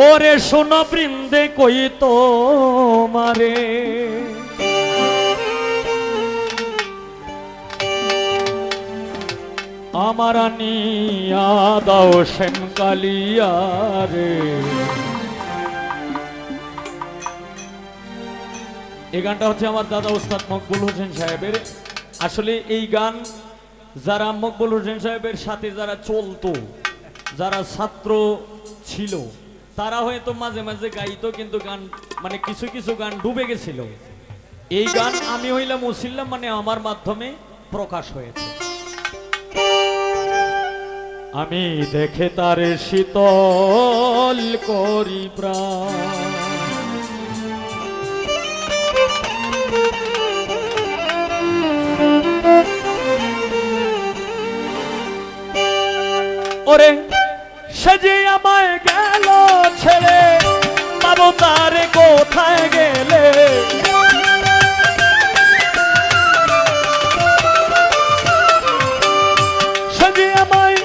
ওরে শোনো বৃন্দে কই তো মারে আমার নিয়া দাও সেন রে। এই গানটা হচ্ছে আমার দাদা উস্তাদ মকবুল হোসেন সাহেবের। আসলে এই গান যারা মকবুল হোসেন সাহেবের সাথে যারা চলতো, যারা ছাত্র ছিল তারা হয়তো মাঝে মাঝে গাইতো, কিন্তু গান মানে কিছু কিছু গান ডুবে গেছিল। এই গান আমি হইলাম উসিল্লাম মানে আমার মাধ্যমে প্রকাশ হয়েছে। আমি দেখে তার শীতল করি প্রাণ। সে যে আমায় গেল ছেড়ে পাবো তারে কোথায় গেলে? সে যে আমায়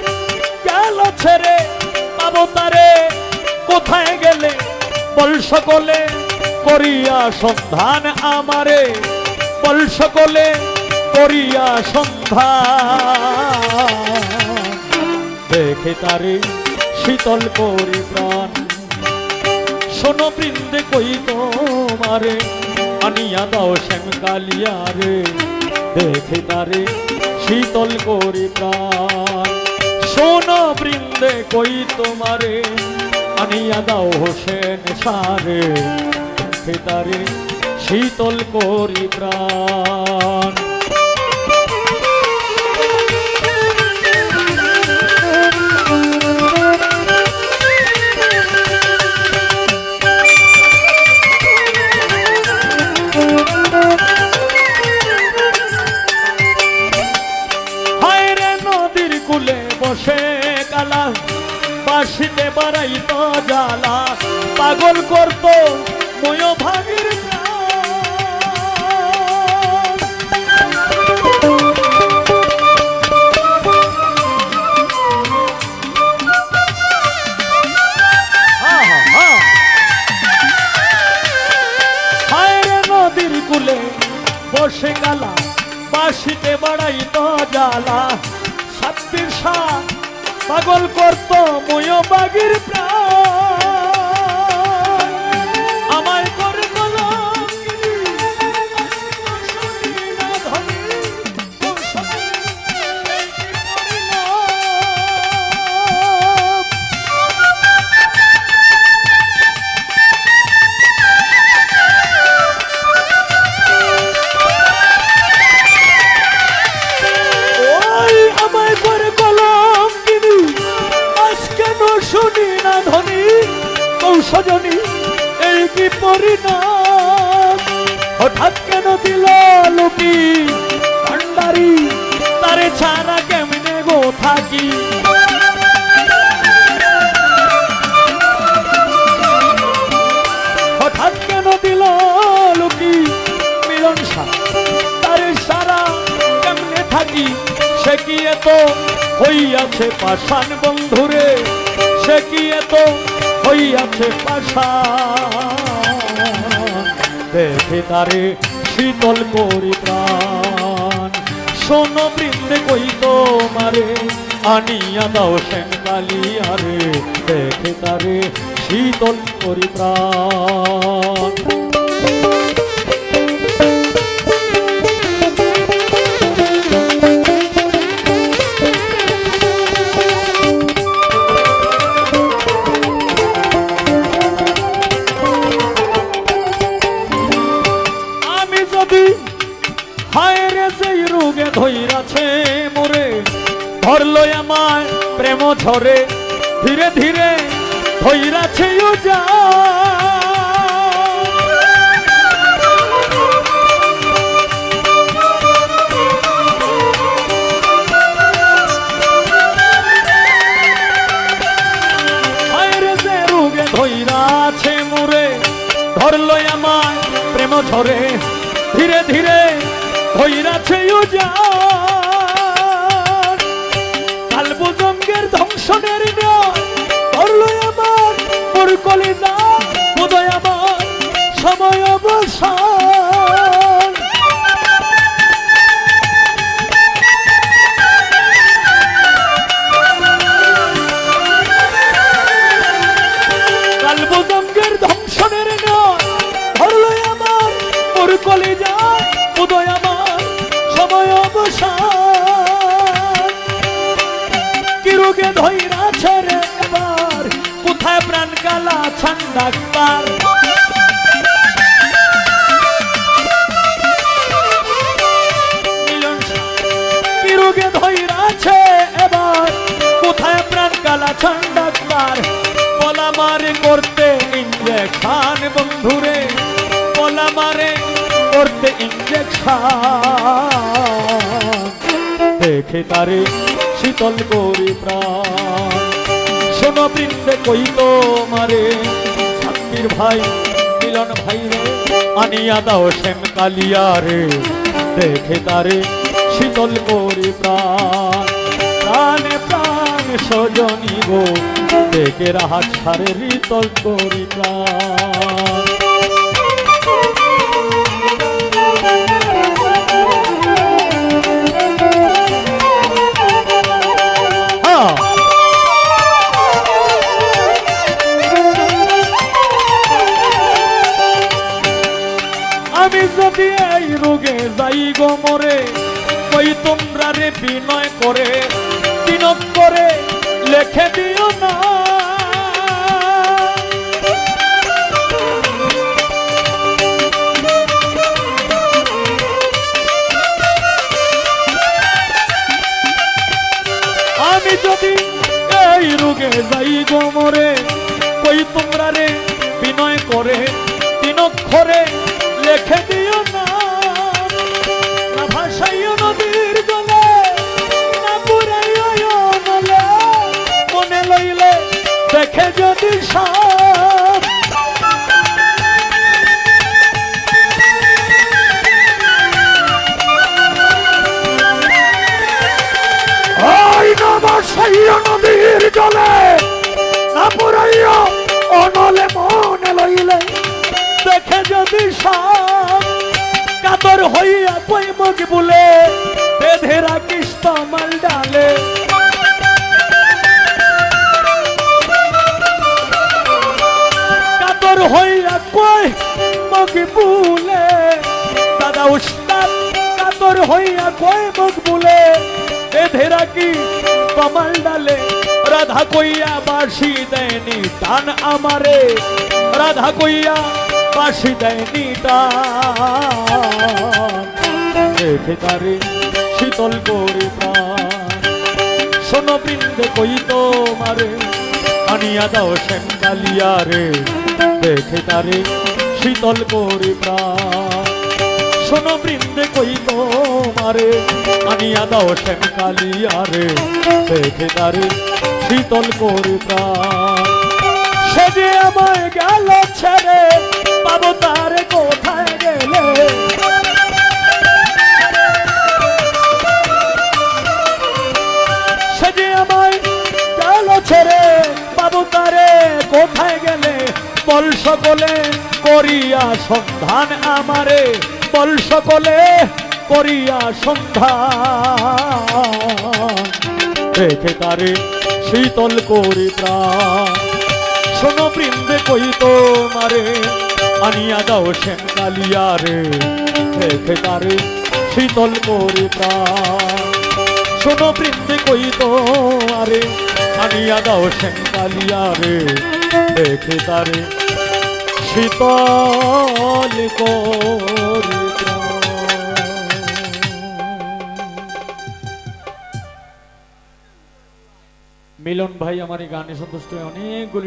গেল ছেড়ে পাবো তারে কোথায় গেলে? বল সকলে করিয়া সন্ধান আমারে। বল সকলে করিয়া সন্ধান। দেখে তারে শীতল করি প্রাণ শোনো বৃন্দে কই তোমারে, আনিয়া দাও শ্যাম কালিয়া রে। দেখে তারে শীতল করি প্রাণ শোনো বৃন্দে কই তোমারে, আনিয়া দাও হোসেন সারে। দেখে তারে শীতল করি প্রাণ করতো ময় ভাগির প্রাণ। হা, হা, হা। রে নদীর কুলে বসে গালা বাসিতে বাড়াই তো জ্বালা সাপ্তির শাহ পাগল করত ময় বাগির প্রাণ কৌশজনী এই কি পরিণাম? হঠাৎ কেন দিল লোকি ভান্ডারি, তারে ছাড়া কেমনে গো থাকি? হঠাৎ কেন দিল লোকি মিলন সাহ তারে সারা কেমনে থাকি? সে কি এত হইয়াছে পাষাণ বন্ধুরে? সে কি এত হইয়াছে পাশা। দেখে তারে শীতল করি প্রাণ। শোনো বৃন্দে কই তোমারে, আনিয়া দাও সেন কালিয়ারে দেখে তারে শীতল করি প্রাণ। প্রেম ঝরে ধীরে ধীরে ধৈরাছে যা ধৈরাছে মোরে ধরলো আমায় প্রেম ঝরে। ধীরে ধীরে ধৈরাছে যা সোনের আমার মোর কলিজা বোধয় আমার সময় অবসান। কালবদঙ্গের ধ্বংসনের আমার কলিজা আমার সময় কি রোগে ধৈরাছে রে এবার। কোথায় প্রাণ কালা ছান ডাক্তার রোগে ধৈরাছে এবার। কোথায় প্রাণ কালা ছান ডাক্তার বলা মারে করতে ইঞ্জেকশন বন্ধুরে। বলা মারে করতে ইঞ্জেকশন দেখে তারে শীতল করি প্রাণ। শোনো বৃন্দে কই মারে, শান্তির ভাই, মিলন ভাই রে, আনিয়া দাও শ্যাম কালিয়া রে, দেখে তারে শীতল করি প্রাণ। প্রাণে প্রাণ সজনী গো, দেখে রাহা ছাড়ে রিতল করি প্রাণ। এই রোগে, যাই গো মরে কই তোমরা রে বিনয় করে বিনোদ করে লেখে দিও না। সাপ ওই নবসাইয় নদীর জলে। না পুরাইয় অনলে মনে লইলে। দেখে যদি সাপ কাতর হইয়া মুখ বলে, বেঁধে রাখিস তমাল ডালে। কাতর হইয়া কই মুখ বুলে, দাদা উস্তাদ কাতর হইয়া কই মুখ বুলে, বেঁধে রাখি কমাল ডালে, রাধা কইয়া বাসি দেয়নি টান আমারে, রাধা কইয়া বাসি দেয়নি টান। দেখে তারে শীতল করে শোনো বৃন্দে কই তো মারে আনিয়া দাও শ্যামকালিয়া রে দেখে তারে শীতল করে প্রাণ শোনো বৃন্দে কই তো মারে, আনিয়া দাও শ্যাম কালিয়ারে দেখে তারে শীতল করে প্রাণ সে যে আমায় গেল ছেড়ে, পাবো তারে কোথায়? সকলে করিয়া সন্ধান আমারে। বল সকলে করিয়া সন্ধান। দেখে তারে শীতল করি প্রাণ। শোনো বৃন্দে কই তো মারে, আনিয়া দাও শ্যাম কালিয়া রে। দেখে তারে শীতল করি প্রাণ। শোনো বৃন্দে কই আরে আনিয়া দাও শ্যামকালিয়া রে। দেখে তারে শীতল। মিলন ভাই আমার এই গানে সন্তুষ্ট অনেকগুলি